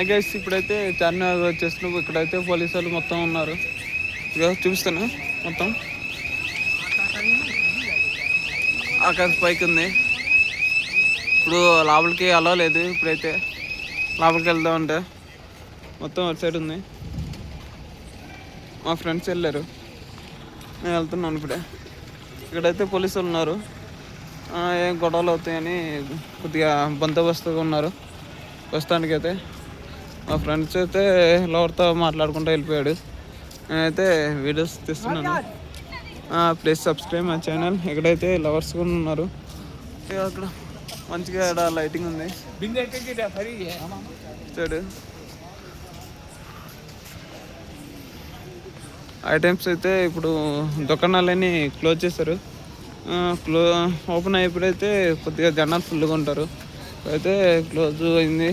I guys ఇప్పుడైతే చార్మినార్ వచ్చేస్తున్నాం ఇక్కడైతే పోలీసు వాళ్ళు మొత్తం ఉన్నారు. ఇక చూపిస్తాను? మొత్తం? ఆకాశ పైకి ఉంది. ఇప్పుడు లోపలికి అలవ లేదు ఇప్పుడైతే. లోపలికి వెళ్దామంటే మొత్తం అటు సైడ్ ఉంది. మా ఫ్రెండ్స్ వెళ్ళారు. నేను వెళ్తున్నాను ఇప్పుడే. ఇక్కడైతే పోలీసులు ఉన్నారు. ఏం గొడవలు అవుతాయని కొద్దిగా బందోబస్తుగా ఉన్నారు. ప్రస్తుతానికి అయితే మా ఫ్రెండ్స్ అయితే లవర్తో మాట్లాడుకుంటూ వెళ్ళిపోయాడు. నేనైతే వీడియోస్ తీస్తున్నాను. ప్లీజ్ సబ్స్క్రైబ్ మా ఛానల్. ఇక్కడైతే లవర్స్ కూడా ఉన్నారు. అక్కడ మంచిగా ఇక్కడ లైటింగ్ ఉంది. చూడు. ఐటమ్స్ అయితే ఇప్పుడు దుకాణాలన్నీ క్లోజ్ చేశారు. క్లో ఓపెన్ అయిపోయితే కొద్దిగా జనాలు ఫుల్గా ఉంటారు. అయితే క్లోజ్ అయింది.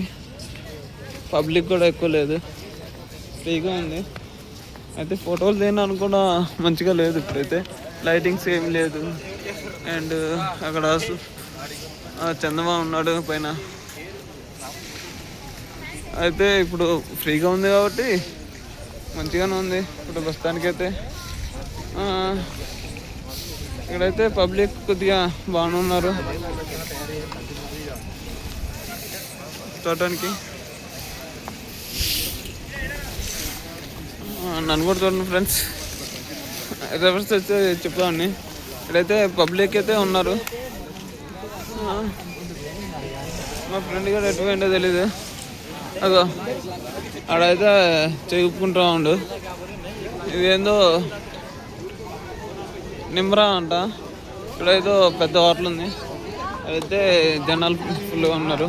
పబ్లిక్ కూడా ఎక్కువ లేదు. ఫ్రీగా ఉంది. అయితే ఫోటోలు తీయడానికి కూడా మంచిగా లేదు ఇప్పుడైతే. లైటింగ్స్ ఏం లేదు. అండ్ అక్కడ చందమా ఉన్నాడు పైన. అయితే ఇప్పుడు ఫ్రీగా ఉంది కాబట్టి మంచిగానే ఉంది. ఇప్పుడు ప్రస్తుతానికైతే. అయితే ఇక్కడైతే పబ్లిక్ కొద్దిగా బాగానే ఉన్నారు. చూడటానికి. నన్ను కూడా చూడండి ఫ్రెండ్స్ రివర్స్ వచ్చి చెప్తామండి ఇక్కడైతే పబ్లిక్ అయితే ఉన్నారు. ఆ, మా ఫ్రెండ్ కూడా ఎటు తెలీదు. అదో ఆడైతే చెప్పుకుంటా ఉండు. ఇదేందో నిమ్రా అంట. ఇక్కడ ఏదో పెద్ద హోటల్ ఉంది. అయితే జనాలు ఫుల్గా ఉన్నారు.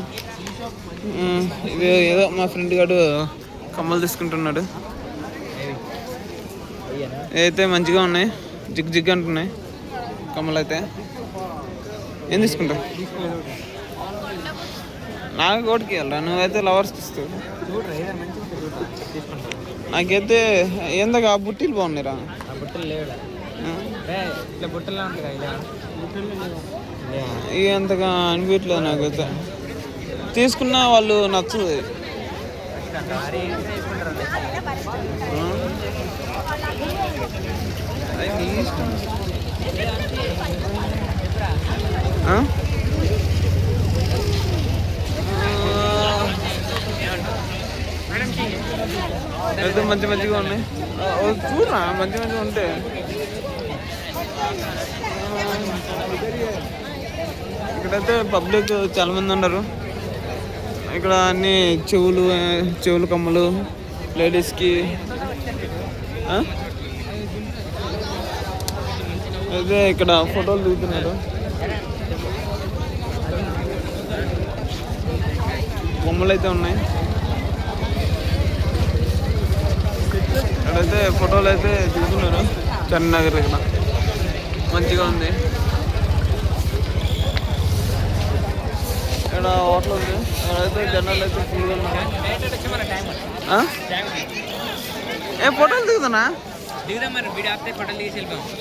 ఇది ఏదో మా ఫ్రెండ్ గారు కమ్మలు తీసుకుంటున్నాడు. అయితే మంచిగా ఉన్నాయి. జిగ్ జిగ్ అంటున్నాయి. కమ్మలు అయితే ఏం తీసుకుంటావు? నాకు కోటికి వెళ్ళరా నువ్వైతే లవర్స్కి ఇస్తావు. నాకైతే ఏందాక ఆ బుట్టీలు బాగున్నాయిరా ఇక అంతగా అనిపించలేదు నాకైతే. తీసుకున్న వాళ్ళు నచ్చదు? అయితే మంచి మంచిగా ఉన్నాయి. ఓ చూడరా మంచి మంచిగా ఉంటే. ఇక్కడైతే పబ్లిక్ చాలా మంది ఉన్నారు. ఇక్కడ అన్ని చెవులు చెవులు కమ్మలు లేడీస్కి అదే ఇక్కడ ఫోటోలు దిగుతున్నారు. బొమ్మలు అయితే ఉన్నాయి. ఇక్కడైతే ఫోటోలు అయితే దిగుతున్నారు. చన్నగర్ ఇక్కడ. మంచిగా ఉంది. ఇక్కడ హోటల్ ఉంది. ఇక్కడైతే జనాలు అయితే ఫుల్గా ఉన్నాయి ఆ? ఏ ఫోటోలు దిగుతున్నా దిగుదాం మరి వీడియో ఆపితే ఫోటోలు తీసి వెళ్ళిపోయాం